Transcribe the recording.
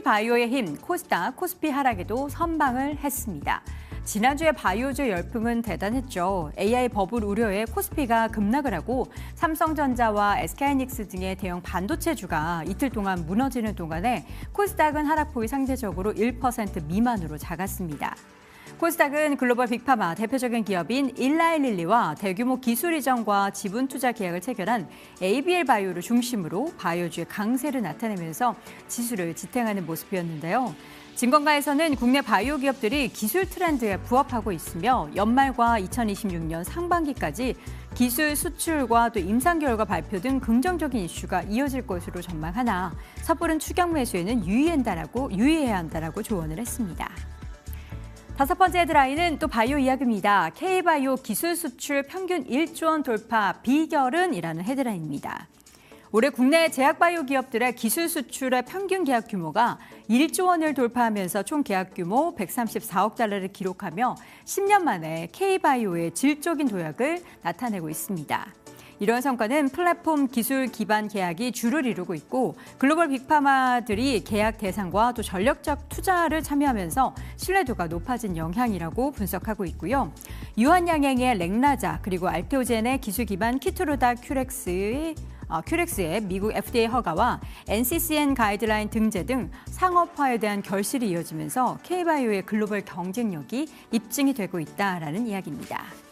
K바이오의 힘, 코스닥, 코스피 하락에도 선방을 했습니다. 지난주에 바이오주 열풍은 대단했죠. AI 버블 우려에 코스피가 급락을 하고 삼성전자와 SK하이닉스 등의 대형 반도체주가 이틀 동안 무너지는 동안에 코스닥은 하락폭이 상대적으로 1% 미만으로 작았습니다. 코스닥은 글로벌 빅파마 대표적인 기업인 일라일릴리와 대규모 기술 이전과 지분 투자 계약을 체결한 ABL 바이오를 중심으로 바이오주의 강세를 나타내면서 지수를 지탱하는 모습이었는데요. 증권가에서는 국내 바이오 기업들이 기술 트렌드에 부합하고 있으며 연말과 2026년 상반기까지 기술 수출과 또 임상 결과 발표 등 긍정적인 이슈가 이어질 것으로 전망하나 섣부른 추격 매수에는 유의한다라고 유의해야 한다라고 조언을 했습니다. 다섯 번째 헤드라인은 또 바이오 이야기입니다. K바이오 기술 수출 평균 1조 원 돌파 비결은? 이라는 헤드라인입니다. 올해 국내 제약바이오 기업들의 기술 수출의 평균 계약 규모가 1조 원을 돌파하면서 총 계약 규모 134억 달러를 기록하며 10년 만에 K바이오의 질적인 도약을 나타내고 있습니다. 이런 성과는 플랫폼 기술 기반 계약이 주를 이루고 있고 글로벌 빅파마들이 계약 대상과 또 전력적 투자를 참여하면서 신뢰도가 높아진 영향이라고 분석하고 있고요. 유한양행의 렉나자 그리고 알테오젠의 기술 기반 키트로다 큐렉스의 어, 큐렉스의 미국 FDA 허가와 NCCN 가이드라인 등재 등 상업화에 대한 결실이 이어지면서 K바이오의 글로벌 경쟁력이 입증이 되고 있다라는 이야기입니다.